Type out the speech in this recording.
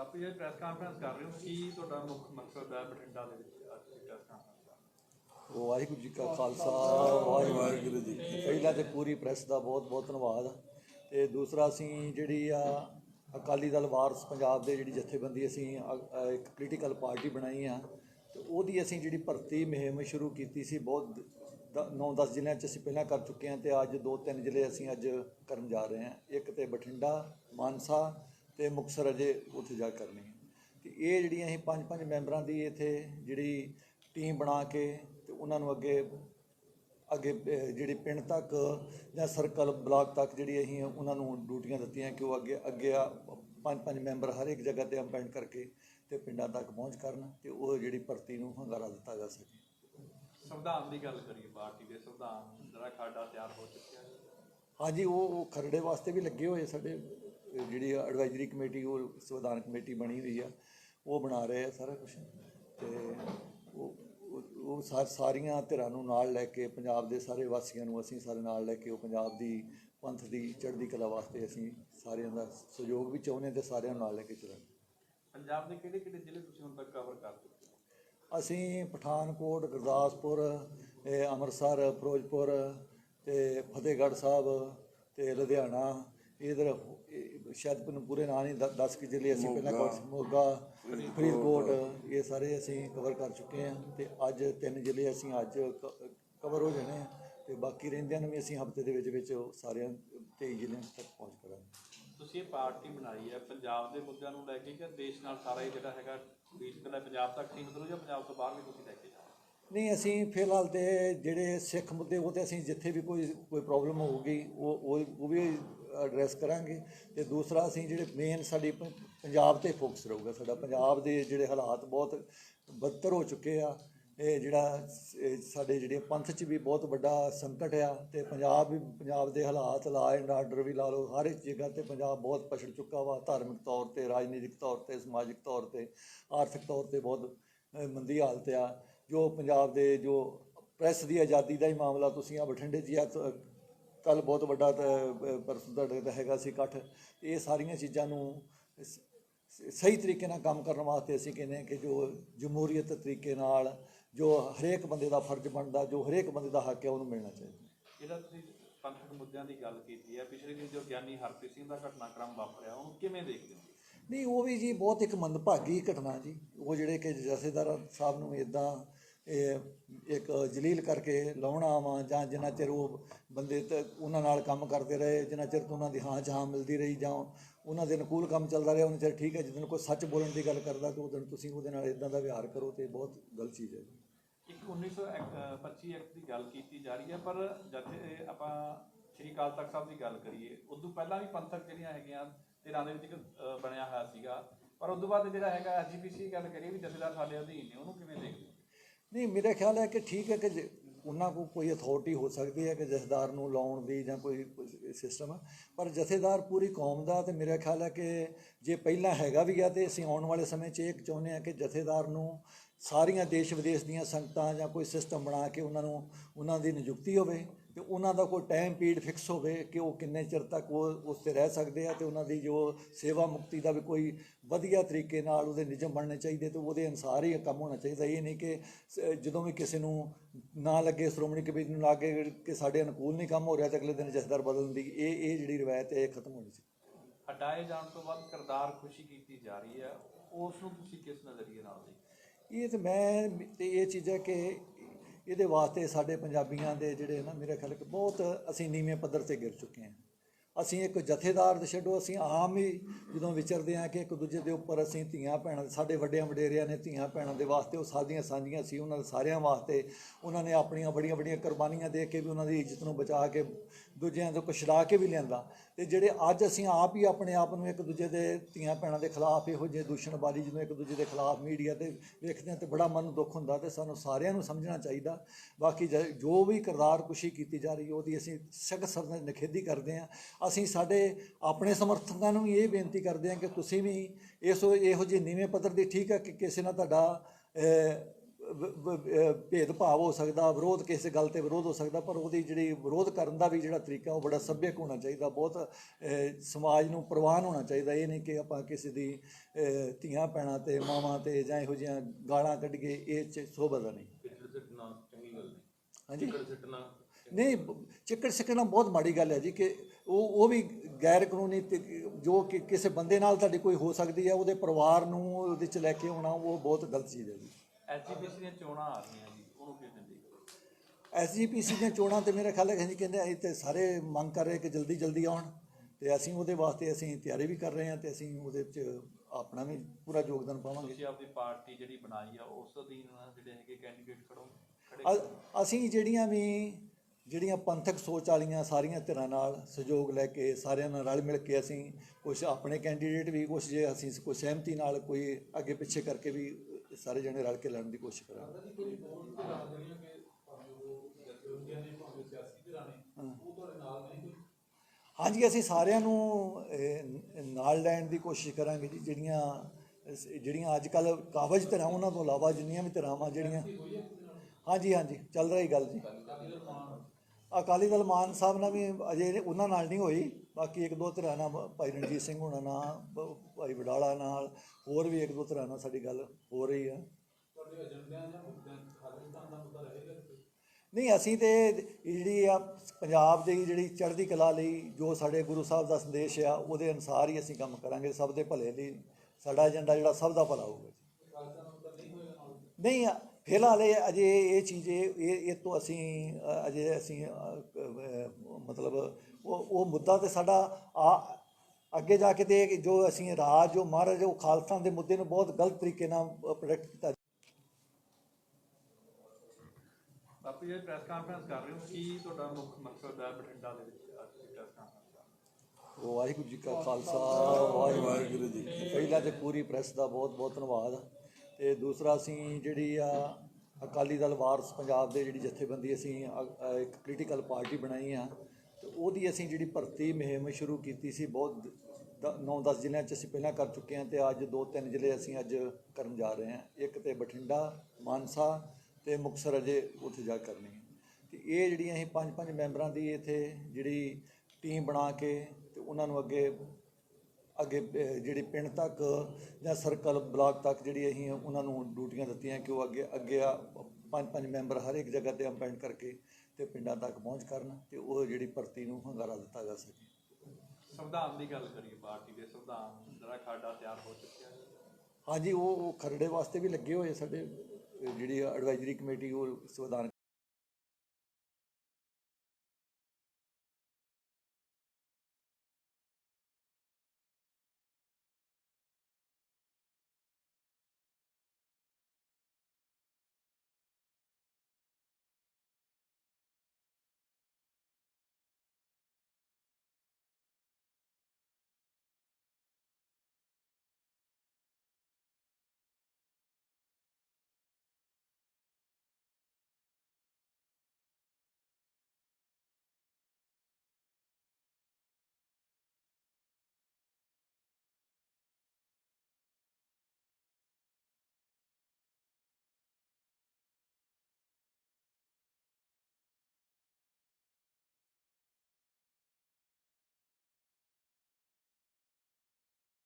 ਬਾਪੂ ਜੀ press conference ਕਰ ਰਹੇ ਹੋ? ਕੀ ਤੁਹਾਡਾ ਮੁੱਖ ਮਕਸਦ ਹੈ ਬਠਿੰਡਾ ਦੇ ਵਿੱਚ ਅੱਜ ਦੀ ਪ੍ਰੈਸ ਕਾਨਫਰੰਸ ਵਾਹਿਗੁਰੂ ਜੀ ਕਾ ਖਾਲਸਾ, ਵਾਹਿਗੁਰੂ ਜੀ ਪਹਿਲਾਂ ਤੇ ਪੂਰੀ ਪ੍ਰੈਸ ਦਾ ਬਹੁਤ ਬਹੁਤ ਧੰਨਵਾਦ। ਤੇ ਦੂਸਰਾ, ਅਸੀਂ ਜਿਹੜੀ ਆ, ਅਕਾਲੀ ਦਲ ਵਾਰਸ ਪੰਜਾਬ ਦੇ ਜਿਹੜੀ ਜਥੇਬੰਦੀ ਅਸੀਂ ਇੱਕ ਪੋਲੀਟੀਕਲ ਪਾਰਟੀ ਬਣਾਈ ਆ, ਤੇ ਉਹਦੀ ਅਸੀਂ ਜਿਹੜੀ ਭਰਤੀ ਮੁਹਿੰਮ ਸ਼ੁਰੂ ਕੀਤੀ ਸੀ, ਬਹੁਤ 9-10 ਜ਼ਿਲ੍ਹਿਆਂ 'ਚ ਅਸੀਂ ਪਹਿਲਾਂ ਕਰ ਚੁੱਕੇ ਹਾਂ, ਤੇ ਅੱਜ ਦੋ ਤਿੰਨ ਜ਼ਿਲ੍ਹੇ ਅਸੀਂ ਅੱਜ ਕਰਨ ਜਾ ਰਹੇ ਹਾਂ। ਇੱਕ ਤੇ ਬਠਿੰਡਾ, ਮਾਨਸਾ ਤੇ ਮੁਕਤਸਰ ਅਜੇ ਉੱਥੇ ਜਾ ਕੇ ਕਰਨੀ ਹੈ। ਤੇ ਇਹ ਜਿਹੜੀਆਂ ਅਸੀਂ ਪੰਜ ਪੰਜ ਮੈਂਬਰਾਂ ਦੀ ਇੱਥੇ ਜਿਹੜੀ ਟੀਮ ਬਣਾ ਕੇ ਤੇ ਉਹਨਾਂ ਨੂੰ ਅੱਗੇ ਅੱਗੇ ਅਹ, ਜਿਹੜੀ ਪਿੰਡ ਤੱਕ ਜਾਂ ਸਰਕਲ ਬਲਾਕ ਤੱਕ ਜਿਹੜੀ ਅਸੀਂ ਉਹਨਾਂ ਨੂੰ ਡਿਊਟੀਆਂ ਦਿੱਤੀਆਂ ਕਿ ਉਹ ਅੱਗੇ ਅੱਗੇ ਆ ਪੰਜ ਪੰਜ ਮੈਂਬਰ ਹਰ ਇੱਕ ਜਗ੍ਹਾ ਤੇ ਅਪਾਇੰਟ ਕਰਕੇ ਤੇ ਪਿੰਡਾਂ ਤੱਕ ਪਹੁੰਚ ਕਰਨ ਤੇ ਉਹ ਜਿਹੜੀ ਭਰਤੀ ਨੂੰ ਹੰਗਾਰਾ ਦਿੱਤਾ ਜਾ ਸਕੇ। ਸੰਵਿਧਾਨ ਦੀ ਗੱਲ ਕਰੀਏ ਪਾਰਟੀ ਦੇ ਸੰਵਿਧਾਨ ਜਿਹੜਾ ਖਾਡਾ ਤਿਆਰ ਹੋ ਚੁੱਕਿਆ। ਹੈ ਹਾਂਜੀ ਉਹ ਖਰੜੇ ਵਾਸਤੇ ਵੀ ਲੱਗੇ ਹੋਏ ਸਾਡੇ ਜਿਹੜੀ ਐਡਵਾਈਜ਼ਰੀ ਕਮੇਟੀ ਉਹ ਸੰਵਿਧਾਨ ਕਮੇਟੀ ਬਣੀ ਹੋਈ ਆ। ਉਹ ਬਣਾ ਰਹੇ ਆ ਸਾਰਾ ਕੁਝ ਤੇ ਉਹ ਉਹ- ਸਾਰੀਆਂ ਧਿਰਾਂ ਨੂੰ ਨਾਲ ਲੈ ਕੇ ਪੰਜਾਬ ਦੇ ਸਾਰੇ ਵਾਸੀਆਂ ਨੂੰ ਅਸੀਂ ਸਾਰੇ ਨਾਲ ਲੈ ਕੇ ਉਹ ਪੰਜਾਬ ਦੀ ਪੰਥ ਦੀ ਚੜ੍ਹਦੀ ਕਲਾ ਵਾਸਤੇ ਅਸੀਂ ਸਾਰਿਆਂ ਦਾ ਸਹਿਯੋਗ ਵੀ ਚਾਹੁੰਦੇ ਤੇ ਸਾਰਿਆਂ ਨੂੰ ਨਾਲ ਲੈ ਕੇ ਚੱਲਾਂਗੇ। ਪੰਜਾਬ ਦੇ ਕਿਹੜੇ ਕਿਹੜੇ ਜ਼ਿਲ੍ਹੇ ਤੁਸੀਂ ਹੁਣ ਤੱਕ ਕਵਰ ਕਰ ਚੁੱਕੇ ਹੋ? ਅਸੀਂ ਪਠਾਨਕੋਟ ਗੁਰਦਾਸਪੁਰ ਅੰਮ੍ਰਿਤਸਰ ਫਿਰੋਜ਼ਪੁਰ ਤੇ ਫਤਿਹਗੜ੍ਹ ਸਾਹਿਬ ਤੇ ਲੁਧਿਆਣਾ ਇਧਰ ਸ਼ਾਇਦ ਮੈਨੂੰ ਪੂਰੇ ਨਾਂ ਨਹੀਂ 10 ਕਿ ਜ਼ਿਲ੍ਹੇ ਅਸੀਂ ਪਹਿਲਾਂ ਕਰ ਮੋਗਾ ਫਰੀਦਕੋਟ ਇਹ ਸਾਰੇ ਅਸੀਂ ਕਵਰ ਕਰ ਚੁੱਕੇ ਹਾਂ ਤੇ ਅੱਜ ਤਿੰਨ ਜ਼ਿਲ੍ਹੇ ਅਸੀਂ ਅੱਜ ਕਵਰ ਹੋ ਜਾਣੇ ਆ ਤੇ ਬਾਕੀ ਰਹਿੰਦਿਆਂ ਨੂੰ ਵੀ ਅਸੀਂ ਹਫ਼ਤੇ ਦੇ ਵਿੱਚ ਵਿੱਚ ਉਹ ਸਾਰਿਆਂ 23 ਜ਼ਿਲ੍ਹਿਆਂ ਤੱਕ ਪਹੁੰਚ ਕਰਾਂਗੇ। ਤੁਸੀਂ ਇਹ ਪਾਰਟੀ ਬਣਾਈ ਹੈ ਪੰਜਾਬ ਦੇ ਮੁੱਦਿਆਂ ਨੂੰ ਲੈ ਕੇ ਕਿ ਦੇਸ਼ ਨਾਲ ਸਾਰਾ ਹੀ ਜਿਹੜਾ ਹੈਗਾ ਪੋਲੀਟੀਕਲ ਹੈ ਪੰਜਾਬ ਤੱਕ ਸੀਮਿਤ ਰਹੂ ਜਾਂ ਪੰਜਾਬ ਤੋਂ ਬਾਹਰ ਵੀ ਤੁਸੀਂ ਲੈ ਕੇ ਨਹੀਂ, ਅਸੀਂ ਫਿਲਹਾਲ ਤੇ ਜਿਹੜੇ ਸਿੱਖ ਮੁੱਦੇ, ਉਹ ਤੇ ਅਸੀਂ ਜਿੱਥੇ ਵੀ ਕੋਈ ਕੋਈ ਪ੍ਰੋਬਲਮ ਹੋਊਗੀ, ਉਹ ਉਹ ਉਹ ਵੀ ਐਡਰੈਸ ਕਰਾਂਗੇ। ਤੇ ਦੂਸਰਾ, ਅਸੀਂ ਜਿਹੜੇ ਮੇਨ ਸਾਡੀ ਪੰਜਾਬ ਤੇ ਫੋਕਸ ਰਹੂਗਾ। ਸਾਡਾ ਪੰਜਾਬ ਦੇ ਜਿਹੜੇ ਹਾਲਾਤ ਬਹੁਤ ਬਦਤਰ ਹੋ ਚੁੱਕੇ ਆ। ਇਹ ਜਿਹੜਾ ਸਾਡੇ ਜਿਹੜੇ ਪੰਥ 'ਚ ਵੀ ਬਹੁਤ ਵੱਡਾ ਸੰਕਟ ਆ ਤੇ ਪੰਜਾਬ ਵੀ, ਪੰਜਾਬ ਦੇ ਹਾਲਾਤ ਲਾ ਐਂਡ ਆਰਡਰ ਵੀ ਲਾ ਲਓ, ਹਰ ਇੱਕ ਜਗ੍ਹਾ ਤੇ ਪੰਜਾਬ ਬਹੁਤ ਪਛੜ ਚੁੱਕਾ ਵਾ। ਧਾਰਮਿਕ ਤੌਰ ਤੇ, ਰਾਜਨੀਤਿਕ ਤੌਰ ਤੇ, ਸਮਾਜਿਕ ਤੌਰ ਤੇ, ਆਰਥਿਕ ਤੌਰ ਤੇ ਬਹੁਤ ਮੰਦੀ ਹਾਲਤ ਆ। ਜੋ ਪੰਜਾਬ ਦੇ ਜੋ ਪ੍ਰੈਸ ਦੀ ਆਜ਼ਾਦੀ ਦਾ ਹੀ ਮਾਮਲਾ ਤੁਸੀਂ ਆ ਬਠਿੰਡੇ 'ਚ ਆ ਕੱਲ ਬਹੁਤ ਵੱਡਾ ਪਰਸੋਂ ਤੁਹਾਡੇ ਦਾ ਹੈਗਾ ਸੀ ਇਕੱਠ। ਇਹ ਸਾਰੀਆਂ ਚੀਜ਼ਾਂ ਨੂੰ ਸਹੀ ਤਰੀਕੇ ਨਾਲ ਕੰਮ ਕਰਨ ਵਾਸਤੇ ਅਸੀਂ ਕਹਿੰਦੇ ਹਾਂ ਕਿ ਜੋ ਜਮਹੂਰੀਅਤ ਤਰੀਕੇ ਨਾਲ ਜੋ ਹਰੇਕ ਬੰਦੇ ਦਾ ਫਰਜ਼ ਬਣਦਾ ਜੋ ਹਰੇਕ ਬੰਦੇ ਦਾ ਹੱਕ ਹੈ ਉਹਨੂੰ ਮਿਲਣਾ ਚਾਹੀਦਾ। ਜਿਹੜਾ ਤੁਸੀਂ ਪੰਥਕ ਮੁੱਦਿਆਂ ਦੀ ਗੱਲ ਕੀਤੀ ਹੈ ਪਿਛਲੇ ਦਿਨ ਜੋ ਗਿਆਨੀ ਹਰਪ੍ਰੀਤ ਸਿੰਘ ਦਾ ਘਟਨਾਕ੍ਰਮ ਵਾਪਰਿਆ ਉਹਨੂੰ ਕਿਵੇਂ ਦੇਖਦੇ ਹੋ? ਨਹੀਂ ਉਹ ਵੀ ਜੀ ਬਹੁਤ ਇੱਕ ਮੰਦਭਾਗੀ ਘਟਨਾ ਜੀ। ਉਹ ਜਿਹੜੇ ਕਿ ਜਥੇਦਾਰ ਸਾਹਿਬ ਨੂੰ ਇਦਾਂ ਇੱਕ ਜਲੀਲ ਕਰਕੇ ਲਾਉਣਾ ਵਾ ਜਾਂ ਜਿੰਨਾ ਚਿਰ ਉਹ ਬੰਦੇ ਤੇ ਉਹਨਾਂ ਨਾਲ ਕੰਮ ਕਰਦੇ ਰਹੇ, ਜਿੰਨਾ ਚਿਰ ਉਹਨਾਂ ਦੀ ਹਾਂ 'ਚ ਮਿਲਦੀ ਰਹੀ ਜਾਂ ਉਹਨਾਂ ਦੇ ਅਨੁਕੂਲ ਕੰਮ ਚੱਲਦਾ ਰਿਹਾ, ਉਹਨਾਂ ਚਿਰ ਠੀਕ ਹੈ ਜਦੋਂ ਕੋਈ ਸੱਚ ਬੋਲਣ ਦੀ ਗੱਲ ਕਰਦਾ ਤਾਂ ਉਦੋਂ ਤੁਸੀਂ ਉਹਦੇ ਨਾਲ ਇਦਾਂ ਦਾ ਵਿਹਾਰ ਕਰੋ ਤੇ ਬਹੁਤ ਗਲਤ ਚੀਜ਼ ਹੈ। ਜੀ ਇੱਕ 1925 ਐਕਟ ਦੀ ਗੱਲ ਕੀਤੀ ਜਾ ਰਹੀ ਹੈ, ਪਰ ਜਦ ਆਪਾਂ ਸ਼੍ਰੀ ਅਕਾਲ ਤਖਤ ਸਾਹਿਬ ਦੀ ਗੱਲ ਕਰੀਏ, ਉਦੋਂ ਪਹਿਲਾਂ ਵੀ ਪੰਥਕ ਜਿਹੜੀਆਂ ਹੈਗੀਆਂ ਧਿਰਾਂ ਦੇ ਵਿੱਚ ਬਣਿਆ ਹੋਇਆ ਸੀਗਾ, ਪਰ ਉਦੋਂ ਬਾਅਦ ਜਿਹੜਾ ਹੈਗਾ ਐਜੀਪੀਸੀ ਗੱਲ ਕਰੀਏ ਵੀ ਜਥੇਦਾਰ ਸਾਡੇ ਅਧੀਨ ਨੇ, ਉਹਨੂੰ ਕਿਵੇਂ ਦੇਖਦੇ ਨਹੀਂ, ਮੇਰਾ ਖਿਆਲ ਹੈ ਕਿ ਠੀਕ ਹੈ ਕਿ ਜੇ ਉਹਨਾਂ ਕੋਲ ਕੋਈ ਅਥਾਰਟੀ ਹੋ ਸਕਦੀ ਹੈ ਕਿ ਜਥੇਦਾਰ ਨੂੰ ਲਾਉਣ ਦੀ ਜਾਂ ਕੋਈ ਸਿਸਟਮ ਪਰ ਜਥੇਦਾਰ ਪੂਰੀ ਕੌਮ ਦਾ ਤੇ ਮੇਰਾ ਖਿਆਲ ਹੈ ਕਿ ਜੇ ਪਹਿਲਾਂ ਹੈਗਾ ਵੀ ਆ ਤੇ ਅਸੀਂ ਆਉਣ ਵਾਲੇ ਸਮੇਂ 'ਚ ਇਹ ਚਾਹੁੰਦੇ ਹਾਂ ਕਿ ਜਥੇਦਾਰ ਨੂੰ ਸਾਰੀਆਂ ਦੇਸ਼ ਵਿਦੇਸ਼ ਦੀਆਂ ਸੰਗਤਾਂ ਜਾਂ ਕੋਈ ਸਿਸਟਮ ਬਣਾ ਕੇ ਉਹਨਾਂ ਨੂੰ, ਉਹਨਾਂ ਦੀ ਨਿਯੁਕਤੀ ਹੋਵੇ। ਤੇ ਉਹਨਾਂ ਦਾ ਕੋਈ ਟਾਈਮ ਪੀਰੀਅਡ ਫਿਕਸ ਹੋਵੇ ਕਿ ਉਹ ਕਿੰਨੇ ਚਿਰ ਤੱਕ ਉਹ ਉਸ ਤੇ ਰਹਿ ਸਕਦੇ ਆ ਤੇ ਉਹਨਾਂ ਦੀ ਜੋ ਸੇਵਾ ਮੁਕਤੀ ਦਾ ਵੀ ਕੋਈ ਵਧੀਆ ਤਰੀਕੇ ਨਾਲ ਉਹਦੇ ਨਿਯਮ ਬਣਨੇ ਚਾਹੀਦੇ ਤੇ ਉਹਦੇ ਅਨਸਾਰ ਹੀ ਕੰਮ ਹੋਣਾ ਚਾਹੀਦਾ। ਇਹ ਨਹੀਂ ਕਿ ਜਦੋਂ ਵੀ ਕਿਸੇ ਨੂੰ ਨਾ ਲੱਗੇ ਸ਼੍ਰੋਮਣੀ ਕਮੇਟੀ ਨੂੰ ਲੱਗੇ ਕਿ ਸਾਡੇ ਅਨੁਕੂਲ ਨਹੀਂ ਕੰਮ ਹੋ ਰਿਹਾ ਤੇ ਅਗਲੇ ਦਿਨ ਜਥੇਦਾਰ ਬਦਲਣ ਦੀ। ਇਹ ਇਹ ਜਿਹੜੀ ਰਵਾਇਤ ਹੈ ਇਹ ਖਤਮ ਹੋਣੀ ਚਾਹੀਦੀ ਹਟਾਏ ਜਾਣ ਤੋਂ ਬਾਅਦ ਕਰਤਾਰ ਖੁਸ਼ੀ ਕੀਤੀ ਜਾ ਰਹੀ ਹੈ। ਉਸ ਨੂੰ ਤੁਸੀਂ ਕਿਸ ਨਜ਼ਰੀਏ ਨਾਲ ਦੇਖਦੇ? ਇਹ ਤੇ ਮੈਂ ਤੇ ਇਹ ਚੀਜ਼ ਹੈ ਕਿ ਇਹਦੇ ਵਾਸਤੇ ਸਾਡੇ ਪੰਜਾਬੀਆਂ ਦੇ ਜਿਹੜੇ ਨਾ ਮੇਰੇ ਖਿਆਲ ਕਿ ਬਹੁਤ ਅਸੀਂ ਨੀਵੇਂ ਪੱਧਰ ਤੇ ਗਿਰ ਚੁੱਕੇ ਹਾਂ। ਅਸੀਂ ਇੱਕ ਜਥੇਦਾਰ ਦੇ ਛੱਡੋ, ਅਸੀਂ ਆਮ ਹੀ ਜਦੋਂ ਵਿਚਰਦੇ ਹਾਂ ਕਿ ਇੱਕ ਦੂਜੇ ਦੇ ਉੱਪਰ ਅਸੀਂ ਧੀਆਂ ਭੈਣਾਂ ਸਾਡੇ ਵੱਡਿਆਂ ਵਡੇਰਿਆਂ ਨੇ ਧੀਆਂ ਭੈਣਾਂ ਦੇ ਵਾਸਤੇ ਉਹ ਸਾਧੀਆਂ ਸਾਂਝੀਆਂ ਸੀ, ਉਹਨਾਂ ਦੇ ਸਾਰਿਆਂ ਵਾਸਤੇ ਉਹਨਾਂ ਨੇ ਆਪਣੀਆਂ ਬੜੀਆਂ ਬੜੀਆਂ ਕੁਰਬਾਨੀਆਂ ਦੇ ਕੇ ਵੀ ਉਹਨਾਂ ਦੀ ਇੱਜ਼ਤ ਨੂੰ ਬਚਾ ਕੇ ਦੂਜਿਆਂ ਤੋਂ ਕੁਛੜਾ ਕੇ ਵੀ ਲਿਆਂਦਾ। ਤੇ ਜਿਹੜੇ ਅੱਜ ਅਸੀਂ ਆਪ ਹੀ ਆਪਣੇ ਆਪ ਨੂੰ ਇੱਕ ਦੂਜੇ ਦੇ ਧੀਆਂ ਭੈਣਾਂ ਦੇ ਖਿਲਾਫ ਇਹੋ ਜਿਹੇ ਦੂਸ਼ਣਬਾਜ਼ੀ ਜਦੋਂ ਇੱਕ ਦੂਜੇ ਦੇ ਖਿਲਾਫ ਮੀਡੀਆ ਤੇ ਵੇਖਦੇ ਹਾਂ ਤੇ ਬੜਾ ਮਨ ਨੂੰ ਦੁੱਖ ਹੁੰਦਾ ਤੇ ਸਾਨੂੰ ਸਾਰਿਆਂ ਨੂੰ ਸਮਝਣਾ ਚਾਹੀਦਾ। ਬਾਕੀ ਜ- ਜੋ ਵੀ ਕਰਦਾਰ ਕੁਸ਼ੀ ਕੀਤੀ ਜਾ ਰਹੀ ਉਹਦੀ ਅਸੀਂ ਸਖਤ ਸ਼ਬਦਾਂ ਨਿਖੇਧੀ ਕਰਦੇ ਹਾਂ। ਅਸੀਂ ਸਾਡੇ ਆਪਣੇ ਸਮਰਥਕਾਂ ਨੂੰ ਵੀ ਇਹ ਬੇਨਤੀ ਕਰਦੇ ਹਾਂ ਕਿ ਤੁਸੀਂ ਵੀ ਇਸ ਇਹੋ ਜਿਹੇ ਨੀਵੇਂ ਪੱਧਰ ਦੀ ਠੀਕ ਹੈ ਕਿ ਕਿਸੇ ਨਾਲ ਤੁਹਾਡਾ ਭੇਦਭਾਵ ਹੋ ਸਕਦਾ ਵਿਰੋਧ ਕਿਸੇ ਗੱਲ ਤੇ ਵਿਰੋਧ ਹੋ ਸਕਦਾ ਪਰ ਉਹਦੀ ਜਿਹੜੀ ਵਿਰੋਧ ਕਰਨ ਦਾ ਵੀ ਜਿਹੜਾ ਤਰੀਕਾ ਉਹ ਬੜਾ ਸੱਭਿਅਕ ਹੋਣਾ ਚਾਹੀਦਾ ਬਹੁਤ ਸਮਾਜ ਨੂੰ ਪ੍ਰਵਾਨ ਹੋਣਾ ਚਾਹੀਦਾ। ਇਹ ਨਹੀਂ ਕਿ ਆਪਾਂ ਕਿਸੇ ਦੀ ਧੀਆਂ ਪੈਣਾ ਤੇ ਮਾਵਾਂ ਤੇ ਜਾਂ ਇਹੋ ਜਿਹੀਆਂ ਗਾਲਾਂ ਕੱਢੀਏ ਇਹ ਚ ਸੋਭਾ ਗੱਲ ਨਹੀਂ। ਹਾਂਜੀ। ਨਹੀਂ ਚਿੱਕੜ ਸਿੱਕਣਾ ਬਹੁਤ ਮਾੜੀ ਗੱਲ ਹੈ ਜੀ ਕਿ ਉਹ ਉਹ ਵੀ ਗੈਰ ਕਾਨੂੰਨੀ ਜੋ ਕਿ ਕਿਸੇ ਬੰਦੇ ਨਾਲ ਤੁਹਾਡੀ ਕੋਈ ਹੋ ਸਕਦੀ ਹੈ ਉਹਦੇ ਪਰਿਵਾਰ ਨੂੰ ਉਹਦੇ ਚ ਲੈ ਕੇ ਆਉਣਾ ਉਹ ਬਹੁਤ ਗਲਤ ਚੀਜ਼ ਹੈ ਜੀ। ਐਸਜੀਪੀਸੀ ਦੀਆਂ ਚੋਣਾਂ ਆ ਰਹੀਆਂ ਜੀ ਉਹਨੂੰ ਕੀ ਕਹਿੰਦੇ? ਐਸਜੀਪੀਸੀ ਦੀਆਂ ਚੋਣਾਂ ਤੇ ਮੇਰੇ ਖਿਆਲ ਹੈ ਕਿ ਕਹਿੰਦੇ ਅਸੀਂ ਤੇ ਸਾਰੇ ਮੰਗ ਕਰ ਰਹੇ ਕਿ ਜਲਦੀ ਜਲਦੀ ਆਉਣ ਤੇ ਅਸੀਂ ਉਹਦੇ ਵਾਸਤੇ ਅਸੀਂ ਤਿਆਰੀ ਵੀ ਕਰ ਰਹੇ ਹਾਂ ਤੇ ਅਸੀਂ ਉਹਦੇ ਵਿੱਚ ਆਪਣਾ ਵੀ ਪੂਰਾ ਯੋਗਦਾਨ ਪਾਵਾਂਗੇ। ਤੁਸੀਂ ਆਪਦੀ ਪਾਰਟੀ ਜਿਹੜੀ ਬਣਾਈ ਆ ਉਸ ਅਧੀਨ ਜਿਹੜੇ ਹੈਗੇ ਕੈਂਡੀਡੇਟ ਖੜੋ ਅਸੀਂ ਜਿਹੜੀਆਂ ਵੀ ਜਿਹੜੀਆਂ ਪੰਥਕ ਸੋਚ ਵਾਲੀਆਂ ਸਾਰੀਆਂ ਧਿਰਾਂ ਨਾਲ ਸਹਿਯੋਗ ਲੈ ਕੇ ਸਾਰਿਆਂ ਨਾਲ ਰਲ ਮਿਲ ਕੇ ਅਸੀਂ ਕੁਝ ਆਪਣੇ ਕੈਂਡੀਡੇਟ ਵੀ ਕੁਝ ਜੇ ਅਸੀਂ ਕੋਈ ਸਹਿਮਤੀ ਨਾਲ ਕੋਈ ਅੱਗੇ ਪਿੱਛੇ ਕਰਕੇ ਵੀ ਸਾਰੇ ਜਣੇ ਰਲ ਕੇ ਲੜਨ ਦੀ ਕੋਸ਼ਿਸ਼ ਕਰਾਂਗੇ। ਹਾਂਜੀ ਅਸੀਂ ਸਾਰਿਆਂ ਨੂੰ ਨਾਲ ਲੈਣ ਦੀ ਕੋਸ਼ਿਸ਼ ਕਰਾਂਗੇ ਜੀ ਜਿਹੜੀਆਂ ਜਿਹੜੀਆਂ ਅੱਜ ਕੱਲ ਕਾਬਜ ਧਿਰਾਂ ਉਹਨਾਂ ਤੋਂ ਇਲਾਵਾ ਜਿੰਨੀਆਂ ਵੀ ਧਿਰਾਵਾਂ ਜਿਹੜੀਆਂ ਹਾਂਜੀ ਹਾਂਜੀ ਚੱਲ ਰਹੀ ਗੱਲ ਜੀ। ਅਕਾਲੀ ਦਲ ਮਾਨ ਸਾਹਿਬ ਨਾਲ ਵੀ ਅਜੇ ਉਹਨਾਂ ਨਾਲ ਨਹੀਂ ਹੋਈ। ਬਾਕੀ ਇੱਕ ਦੋ ਧਿਰਾਂ ਨਾਲ ਭਾਈ ਰਣਜੀਤ ਸਿੰਘ ਹੋਣਾ ਨਾਲ ਭਾਈ ਵਡਾਲਾ ਨਾਲ ਹੋਰ ਵੀ ਇੱਕ ਦੋ ਧਿਰਾਂ ਨਾਲ ਸਾਡੀ ਗੱਲ ਹੋ ਰਹੀ ਹੈ। ਨਹੀਂ ਅਸੀਂ ਤੇ ਜਿਹੜੀ ਆ ਪੰਜਾਬ ਦੀ ਜਿਹੜੀ ਚੜ੍ਹਦੀ ਕਲਾ ਲਈ ਜੋ ਸਾਡੇ ਗੁਰੂ ਸਾਹਿਬ ਦਾ ਸੰਦੇਸ਼ ਆ ਉਹਦੇ ਅਨੁਸਾਰ ਹੀ ਅਸੀਂ ਕੰਮ ਕਰਾਂਗੇ ਸਭ ਦੇ ਭਲੇ ਲਈ ਸਾਡਾ ਏਜੰਡਾ ਜਿਹੜਾ ਸਭ ਦਾ ਭਲਾ ਹੋਊਗਾ ਜੀ। ਨਹੀਂ ਆ, ਫਿਲਹਾਲ ਇਹ ਅਜੇ ਇਹ ਚੀਜ਼ ਇਹ ਇਹ ਤੋਂ ਅਸੀਂ ਅਜੇ ਅਸੀਂ ਮਤਲਬ ਉਹ ਉਹ ਮੁੱਦਾ ਤੇ ਸਾਡਾ ਆ ਅੱਗੇ ਜਾ ਕੇ ਤੇ ਜੋ ਅਸੀਂ ਰਾਜ ਜੋ ਮਹਾਰਾਜ ਜੋ ਖਾਲਸਾ ਦੇ ਮੁੱਦੇ ਨੂੰ ਬਹੁਤ ਗਲਤ ਤਰੀਕੇ ਨਾਲ ਪ੍ਰੋਡਕਟ ਕੀਤਾ ਬਾਪੂ ਜੀ ਪ੍ਰੈਸ ਕਾਨਫਰੰਸ ਕਰ ਰਹੇ ਹੋ। ਕੀ ਤੁਹਾਡਾ ਮੁੱਖ ਮਕਸਦ ਹੈ ਬਠਿੰਡਾ ਦੇ ਵਿੱਚ ਅੱਜ ਦੀ ਪ੍ਰੈਸ ਕਾਨਫਰੰਸ ਦਾ? ਵਾਹਿਗੁਰੂ ਜੀ ਕਾ ਖਾਲਸਾ ਵਾਹਿਗੁਰੂ ਜੀ। ਪਹਿਲਾਂ ਤੇ ਪੂਰੀ ਪ੍ਰੈਸ ਦਾ ਬਹੁਤ ਬਹੁਤ ਧੰਨਵਾਦ। ਤੇ ਦੂਸਰਾ ਅਸੀਂ ਜਿਹੜੀ ਆ ਅਕਾਲੀ ਦਲ ਵਾਰਸ ਪੰਜਾਬ ਦੇ ਜਿਹੜੀ ਜਥੇਬੰਦੀ ਅਸੀਂ ਇੱਕ ਕ੍ਰਿਟੀਕਲ ਪਾਰਟੀ ਬਣਾਈ ਆ, ਤੇ ਉਹਦੀ ਅਸੀਂ ਜਿਹੜੀ ਭਰਤੀ ਮੁਹਿੰਮ ਸ਼ੁਰੂ ਕੀਤੀ ਸੀ, ਬਹੁਤ 9-10 ਜ਼ਿਲ੍ਹਿਆਂ 'ਚ ਅਸੀਂ ਪਹਿਲਾਂ ਕਰ ਚੁੱਕੇ ਹਾਂ ਤੇ ਅੱਜ ਦੋ ਤਿੰਨ ਜ਼ਿਲ੍ਹੇ ਅਸੀਂ ਅੱਜ ਕਰਨ ਜਾ ਰਹੇ ਹਾਂ ਇੱਕ ਤੇ ਬਠਿੰਡਾ, ਮਾਨਸਾ ਤੇ ਮੁਕਤਸਰ ਅਜੇ ਉੱਥੇ ਜਾ ਕਰਨੀ ਹੈ ਤੇ ਇਹ ਜਿਹੜੀਆਂ ਅਸੀਂ ਪੰਜ ਪੰਜ ਮੈਂਬਰਾਂ ਦੀ ਇੱਥੇ ਜਿਹੜੀ ਟੀਮ ਬਣਾ ਕੇ, ਤੇ ਉਹਨਾਂ ਨੂੰ ਅੱਗੇ ਅੱਗੇ ਜਿਹੜੀ ਪਿੰਡ ਤੱਕ ਜਾਂ ਸਰਕਲ ਬਲਾਕ ਤੱਕ ਜਿਹੜੀ ਅਸੀਂ ਉਹਨਾਂ ਨੂੰ ਡਿਊਟੀਆਂ ਦਿੱਤੀਆਂ ਕਿ ਉਹ ਅੱਗੇ ਅੱਗੇ ਆ ਪੰਜ ਪੰਜ ਮੈਂਬਰ ਹਰ ਇੱਕ ਜਗ੍ਹਾ ਤੇ ਅਪਾਇੰਟ ਕਰਕੇ ਤੇ ਪਿੰਡਾਂ ਤੱਕ ਪਹੁੰਚ ਕਰਨ ਤੇ ਉਹ ਜਿਹੜੀ ਭਰਤੀ ਨੂੰ ਹੰਗਾਰਾ ਦਿੱਤਾ ਜਾ ਸਕੇ। ਸੰਵਿਧਾਨ ਦੀ ਗੱਲ ਕਰੀਏ ਪਾਰਟੀ ਦੇ ਸੰਵਿਧਾਨ ਜਿਹੜਾ ਖਾਡਾ ਤਿਆਰ ਹੋ ਚੁੱਕਿਆ ਹੈ। ਹਾਂਜੀ ਉਹ ਖਰੜੇ ਵਾਸਤੇ ਵੀ ਲੱਗੇ ਹੋਏ ਸਾਡੇ ਜਿਹੜੀ ਐਡਵਾਈਜ਼ਰੀ ਕਮੇਟੀ ਉਹ ਸੰਵਿਧਾਨ